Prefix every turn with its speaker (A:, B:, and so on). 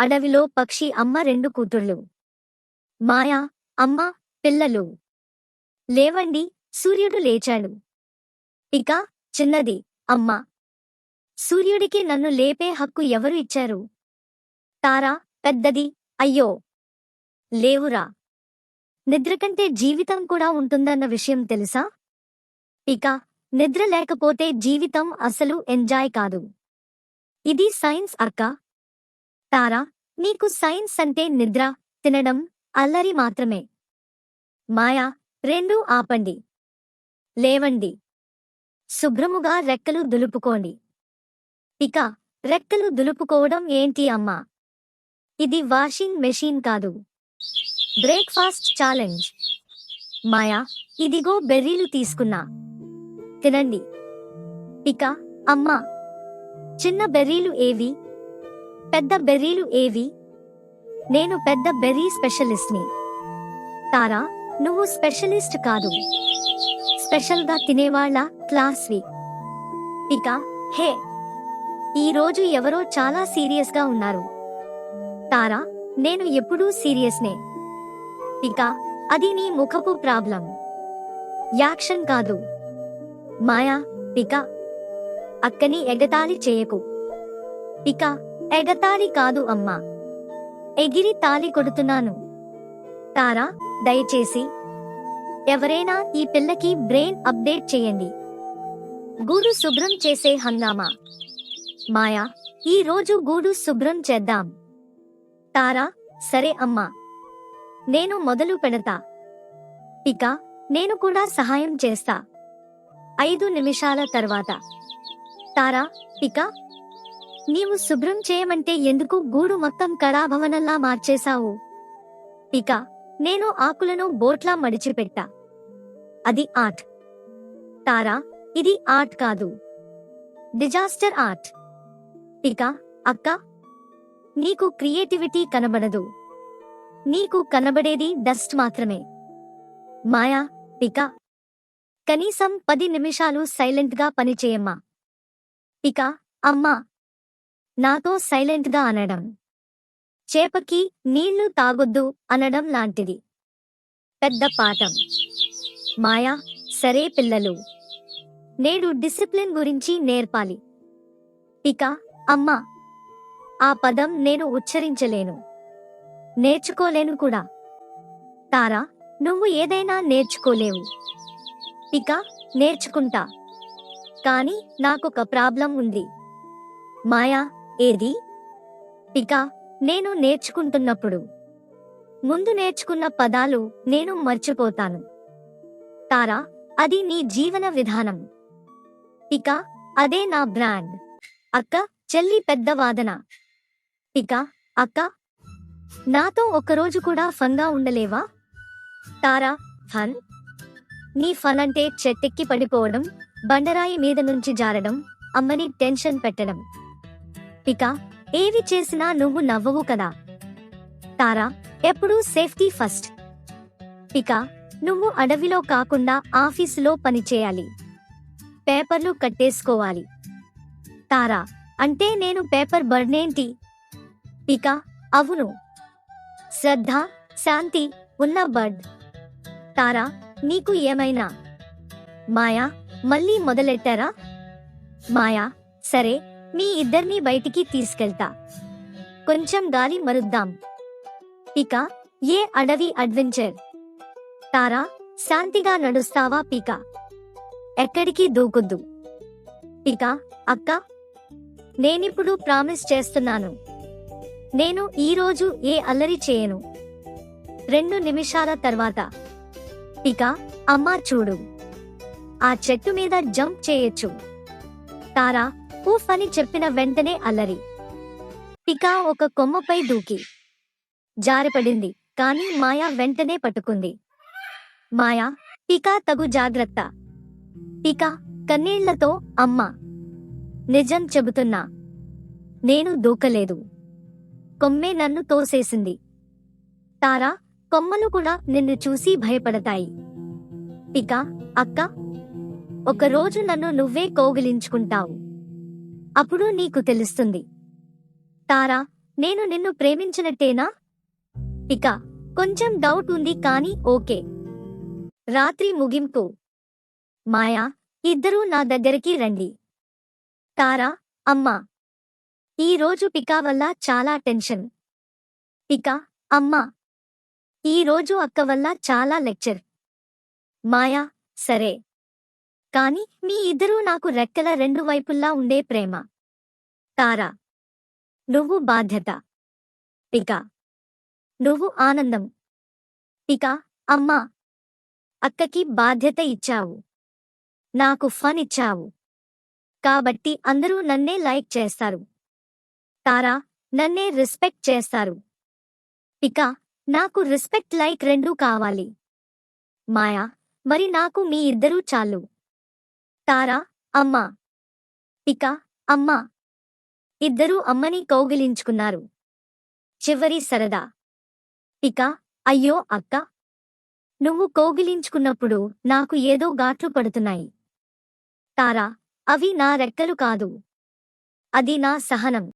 A: అడవిలో పక్షి అమ్మ రెండు కూతుళ్ళు. మాయా అమ్మ పిల్లలు. లేవండి సూర్యుడు లేచాడు. ఇక చిన్నది అమ్మ. సూర్యుడికి నన్ను లేపే హక్కు ఎవరు ఇచ్చారు? తారా పెద్దది అయ్యో. లేవురా. నిద్రకంటే జీవితం కూడా ఉంటుందన్న విషయం తెలుసా? ఇక నిద్ర లేకపోతే జీవితం అసలు ఎంజాయ్ కాదు. ఇది సైన్స్ అక్క. తారా నీకు సైన్స్ అంటే నిద్ర తినడం అల్లరి మాత్రమే. మాయా రెండూ ఆపండి. లేవండి. శుభ్రముగా రెక్కలు దులుపుకోండి. ఇక రెక్కలు దులుపుకోవడం ఏంటి అమ్మా? ఇది వాషింగ్ మెషీన్ కాదు. Breakfast challenge. మాయా ఇదిగో బెర్రీలు తీసుకున్నా. తినండి. ఇక అమ్మా చిన్న బెర్రీలు ఏవి? పెద్ద బెర్రీలు ఏవి? నేను పెద్ద బెర్రీ స్పెషలిస్ట్ని. తారా నువ్వు స్పెషలిస్ట్ కాదు. స్పెషల్గా తినేవాళ్ళ క్లాస్వి. ఇక హే! ఈరోజు ఎవరో చాలా సీరియస్గా ఉన్నారు. తారా నేను ఎప్పుడూ సీరియస్నే. ఇక అది నీ ముఖపు ప్రాబ్లం. యాక్షన్ కాదు. మాయా ఇక. అక్కని ఎగతాళి చేయకు. ఇక ఎగతాళి కాదు అమ్మా. ఎగిరి తాలి కొడుతున్నాను. తారా దయచేసి ఎవరైనా ఈ పిల్లకి బ్రెయిన్ అప్డేట్ చేయండి. గూడు శుభ్రం చేసే హంగామా. మాయా ఈ రోజు గూడు శుభ్రం చేద్దాం. తారా సరే అమ్మా. నేను మొదలు పెడతా. ఇక నేను కూడా సహాయం చేస్తా. ఐదు నిమిషాల తర్వాత. తారా ఇక నీవు శుభ్రం చేయమంటే ఎందుకు గూడు మొత్తం కళాభవనంలా మార్చేశావు? ఇక నేను ఆకులను బోట్లా మడిచిపెట్టా అది ఆర్ట్. తారా ఇది ఆర్ట్ కాదు. Disaster art. ఇక అక్క నీకు క్రియేటివిటీ కనబడదు. నీకు కనబడేది డస్ట్ మాత్రమే. మాయా ఇక కనీసం పది నిమిషాలు సైలెంట్గా పనిచేయమ్మా. ఇక అమ్మా నాతో సైలెంట్గా అనడం. చేపకి నీళ్ళు తాగొద్దు అనడం లాంటిది. పెద్ద పాఠం. మాయా సరే పిల్లలు. నేడు డిసిప్లిన్ గురించి నేర్పాలి. ఇక అమ్మా. ఆ పదం నేను ఉచ్చరించలేను. నేర్చుకోలేను కూడా. తారా నువ్వు ఏదైనా నేర్చుకోలేవు. ఇక నేర్చుకుంటా. కానీ నాకొక ప్రాబ్లం ఉంది. మాయా ఏది? ఇక నేను నేర్చుకుంటున్నప్పుడు. ముందు నేర్చుకున్న పదాలు నేను మర్చిపోతాను. తారా అది నీ జీవన విధానం. ఇక అదే నా బ్రాండ్. అక్క చెల్లి పెద్ద వాదన. ఇక అక్క నాతో ఒకరోజు కూడా ఫన్గా ఉండలేవా? తారా ఫన్? నీ ఫన్ అంటే చెట్టెక్కి పడిపోవడం బండరాయి మీద నుంచి జారడం అమ్మని టెన్షన్ పెట్టడం. ఇక ఏవి చేసినా నువ్వు నవ్వవు కదా. తారా ఎప్పుడూ సేఫ్టీ ఫస్ట్. ఇక నువ్వు అడవిలో కాకుండా ఆఫీసులో పనిచేయాలి పేపర్లు కట్టేసుకోవాలి. తారా అంటే నేను పేపర్ బర్నేంటి? ఇక అవును. శ్రద్ధ శాంతి ఉన్న బర్డ్. తారా నీకు ఏమైనా? మాయా మళ్ళీ మొదలెట్టారా? మాయా సరే మీ ఇద్దరిని బయటికి తీసుకెళ్తా. కొంచెం గాలి మరుద్దాం. ఇక ఏ అడవి అడ్వెంచర్? తారా శాంతిగా నడుస్తావా పిక? ఎక్కడికి దూకొద్దు. ఇక అక్క నేనిప్పుడు ప్రామిస్ చేస్తున్నాను. నేను ఈరోజు ఏ అల్లరి చేయను. రెండు నిమిషాల తర్వాత. ఇక అమ్మా చూడు. ఆ చెట్టు మీద జంప్ చేయొచ్చు. తారా ఊఫ్ అని చెప్పిన వెంటనే అల్లరి. ఇక ఒక కొమ్మపై దూకి. జారిపడింది కాని మాయా వెంటనే పట్టుకుంది. మాయా ఇక తగు జాగ్రత్త. ఇక కన్నీళ్ళతో అమ్మ. నిజం చెబుతున్నా. నేను దూకలేదు. కొమ్మే నన్ను తోసేసింది. తారా కొమ్మలు కూడా నిన్ను చూసి భయపడతాయి. ఇక అక్క ఒకరోజు నన్ను నువ్వే కోగిలించుకుంటావు. అప్పుడు నీకు తెలుస్తుంది. తారా నేను నిన్ను ప్రేమించినట్టేనా? ఇక కొంచెం డౌట్ ఉంది కానీ ఓకే. రాత్రి ముగింపు. మాయా ఇద్దరూ నా దగ్గరికి రండి. తారా అమ్మా. ఈరోజు పికా వల్ల చాలా టెన్షన్. పిక అమ్మా. ఈరోజు అక్క వల్ల చాలా లెక్చర్. మాయా సరే. కాని మీ ఇద్దరూ నాకు రెక్కల రెండు వైపుల్లా ఉండే ప్రేమ. తారా నువ్వు బాధ్యత. పిక నువ్వు ఆనందం. పిక అమ్మా అక్కకి బాధ్యత ఇచ్చావు. నాకు ఫన్ ఇచ్చావు. కాబట్టి అందరూ నన్నే లైక్ చేస్తారు. తారా నన్నే రెస్పెక్ట్ చేస్తారు. పిక నాకు రెస్పెక్ట్ లైక్ రెండూ కావాలి. మాయా మరి నాకు మీ ఇద్దరూ చాలు. తారా అమ్మా. ఇక అమ్మా. ఇద్దరూ అమ్మని కౌగిలించుకున్నారు. చివరి సరదా. ఇక అయ్యో అక్క. నువ్వు కౌగిలించుకున్నప్పుడు నాకు ఏదో గాట్లు పడుతున్నాయి. తారా అవి నా రెక్కలు కాదు. అది నా సహనం.